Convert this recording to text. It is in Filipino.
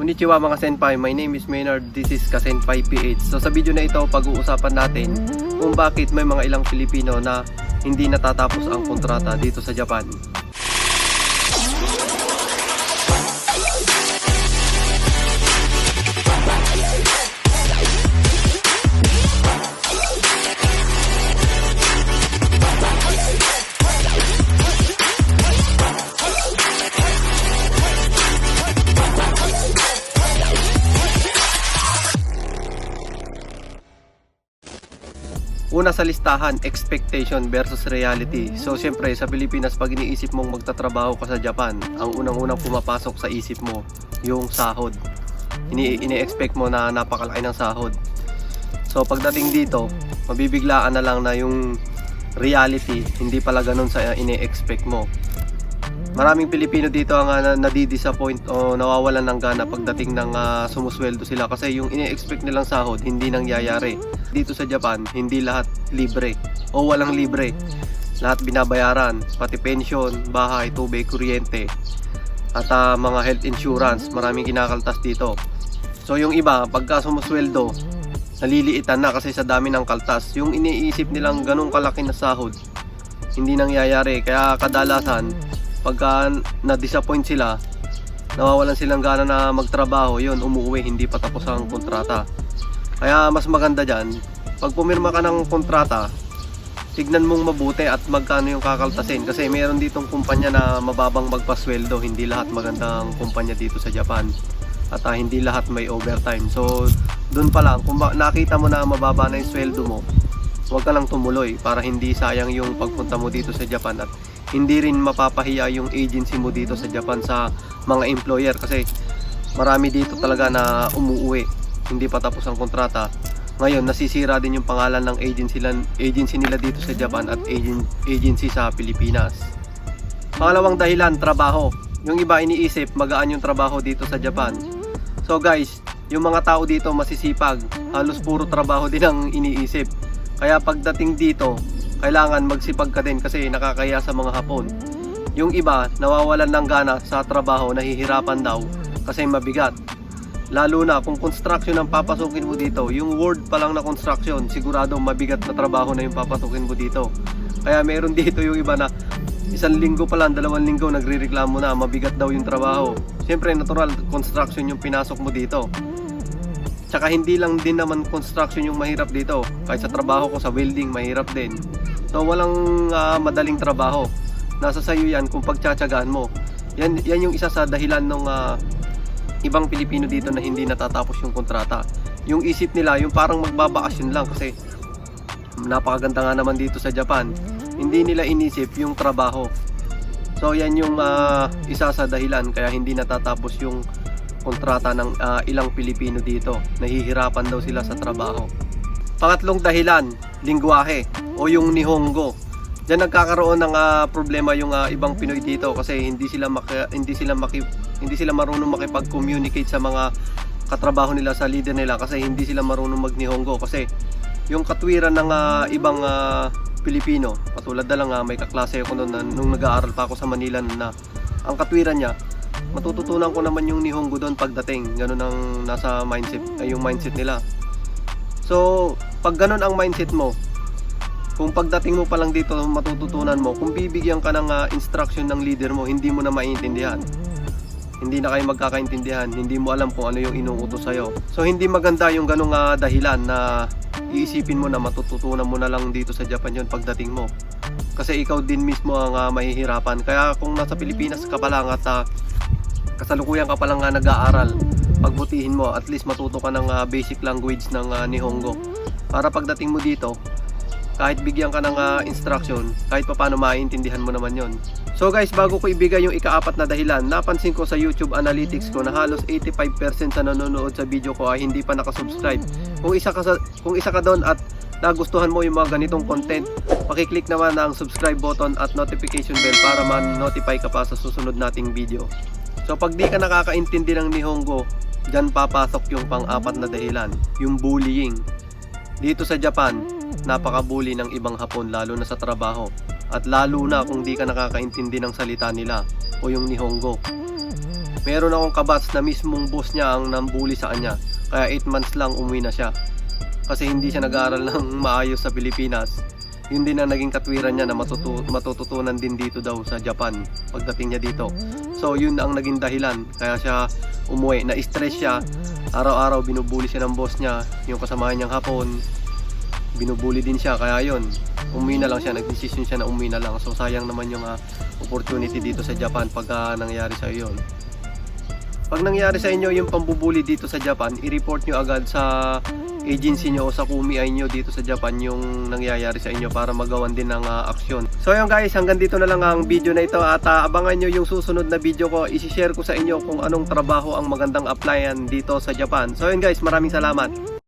Konnichiwa mga senpai, my name is Maynard, this is Kasenpai PH. So sa video na ito, pag-uusapan natin kung bakit may mga ilang Pilipino na hindi natatapos ang kontrata dito sa Japan. Una sa listahan, expectation versus reality. So syempre sa Pilipinas pag iniisip mong magtatrabaho ka sa Japan, ang unang-unang pumapasok sa isip mo yung sahod. Ini ini-expect mo na napakalaki ng sahod. So pagdating dito, mabibiglaan na lang na yung reality, hindi pala ganun sa ini-expect mo. Maraming Pilipino dito ang uh, nadi-disappoint o nawawalan ng gana pagdating ng ah, sumusweldo sila kasi yung ini-expect nilang sahod hindi nangyayari. Dito sa Japan, hindi lahat libre o walang libre. Lahat binabayaran, pati pension, bahay, tubig, kuryente at ah, mga health insurance, maraming kinakaltas dito. So yung iba, pagka sumusweldo, naliliitan na kasi sa dami ng kaltas. Yung iniisip nilang ganong kalaki na sahod, hindi nangyayari. Kaya kadalasan, pagka na-disappoint sila, nawawalan silang gana na magtrabaho, yun, umuwi, hindi pa tapos ang kontrata. Kaya mas maganda dyan, pag pumirma ka ng kontrata, tignan mong mabuti at magkano yung kakaltasin. Kasi meron ditong kumpanya na mababang magpasweldo, hindi lahat magandang kumpanya dito sa Japan. At ah, hindi lahat may overtime. So, dun pa lang, kung nakita mo na mababa na yung sweldo mo, huwag ka lang tumuloy para hindi sayang yung pagpunta mo dito sa Japan at hindi rin mapapahiya yung agency mo dito sa Japan sa mga employer kasi marami dito talaga na umuuwi hindi pa tapos ang kontrata. Ngayon nasisira din yung pangalan ng agency, agency nila dito sa Japan at agen, agency sa Pilipinas. Pangalawang dahilan trabaho. Yung iba iniisip magaan yung trabaho dito sa Japan. So guys yung mga tao dito masisipag. Halos puro trabaho din ang iniisip. Kaya pagdating dito kailangan magsipag ka din kasi nakakaya sa mga hapon. Yung iba, nawawalan ng gana sa trabaho, nahihirapan daw kasi mabigat. Lalo na kung construction ang papasukin mo dito, yung word pa lang na construction, sigurado mabigat na trabaho na yung papasukin mo dito. Kaya meron dito yung iba na isang linggo pa lang, dalawang linggo nagre-reklamo na mabigat daw yung trabaho. Siyempre natural, construction yung pinasok mo dito. Tsaka hindi lang din naman construction yung mahirap dito. Kahit sa trabaho ko sa welding, mahirap din. So walang ah, madaling trabaho. Nasa sayo yan kung pagtsatsagaan mo. Yan, yan yung isa sa dahilan ng ibang Pilipino dito na hindi natatapos yung kontrata. Yung isip nila, yung parang magbabakasyon lang kasi napakaganda nga naman dito sa Japan. Hindi nila inisip yung trabaho. So yan yung ah, isa sa dahilan kaya hindi natatapos yung kontrata ng ah, ilang Pilipino dito. Nahihirapan daw sila sa trabaho. Pangatlong dahilan, lingwahe o yung Nihongo. Diyan nagkakaroon ng ah, problema yung ah, ibang Pinoy dito kasi hindi sila maki, hindi sila maki, hindi sila marunong makipag-communicate sa mga katrabaho nila sa leader nila kasi hindi sila marunong mag-Nihongo kasi yung katwiran ng ah, ibang ah, Pilipino, katulad na lang ah, may kaklase ako noon na, nung nag-aaral pa ako sa Manila na ang katwiran niya matututunan ko naman yung Nihongo doon pagdating. Ganun ang nasa mindset, ay yung mindset nila. So, pag ganun ang mindset mo, kung pagdating mo pa lang dito matututunan mo, kung bibigyan ka ng ah, instruction ng leader mo, hindi mo na maintindihan. Hindi na kayo magkakaintindihan, hindi mo alam kung ano yung inuutos sa'yo. So, hindi maganda yung ganung ah, dahilan na iisipin mo na matututunan mo na lang dito sa Japan yun pagdating mo. Kasi ikaw din mismo ang ah, mahihirapan. Kaya kung nasa Pilipinas ka pa lang at ah, kasalukuyan ka pa lang nga nag-aaral, pagbutihin mo, at least matuto ka ng ah, basic language ng ah, Nihongo. Para pagdating mo dito, kahit bigyan ka ng ah, instruction, kahit pa paano maiintindihan mo naman yon. So guys, bago ko ibigay yung ikaapat na dahilan, napansin ko sa YouTube analytics ko na halos 85% sa nanonood sa video ko ay hindi pa nakasubscribe. Kung isa ka, sa, kung isa ka doon at nagustuhan mo yung mga ganitong content, pakiclick naman ang subscribe button at notification bell para man-notify ka pa sa susunod nating video. So pag di ka nakakaintindi ng Nihongo, dyan papasok yung pang-apat na dahilan, yung bullying. Dito sa Japan, napaka-bully ng ibang Hapon lalo na sa trabaho. At lalo na kung di ka nakakaintindi ng salita nila o yung Nihongo. Meron akong kabats na mismong boss niya ang nambuli sa kanya. Kaya 8 months lang umuwi na siya. Kasi hindi siya nag-aaral ng maayos sa Pilipinas. Yun din ang naging katwiran niya na matutu- matututunan din dito daw sa Japan pagdating niya dito. So yun ang naging dahilan kaya siya umuwi. Na-stress siya. Araw-araw binubuli siya ng boss niya. Yung kasamahan niyang hapon. Binubuli din siya kaya yun. Umuwi na lang siya. Nag-decision siya na umuwi na lang. So sayang naman yung ah, opportunity dito sa Japan pag ah, nangyari sa yun. Pag nangyari sa inyo yung pambubuli dito sa Japan, i-report nyo agad sa agency nyo o sa kumiay nyo dito sa Japan yung nangyayari sa inyo para magawan din ng ah, aksyon. So yun guys, hanggang dito na lang ang video na ito at ah, abangan nyo yung susunod na video ko. Isi-share ko sa inyo kung anong trabaho ang magandang applyan dito sa Japan. So yun guys, maraming salamat.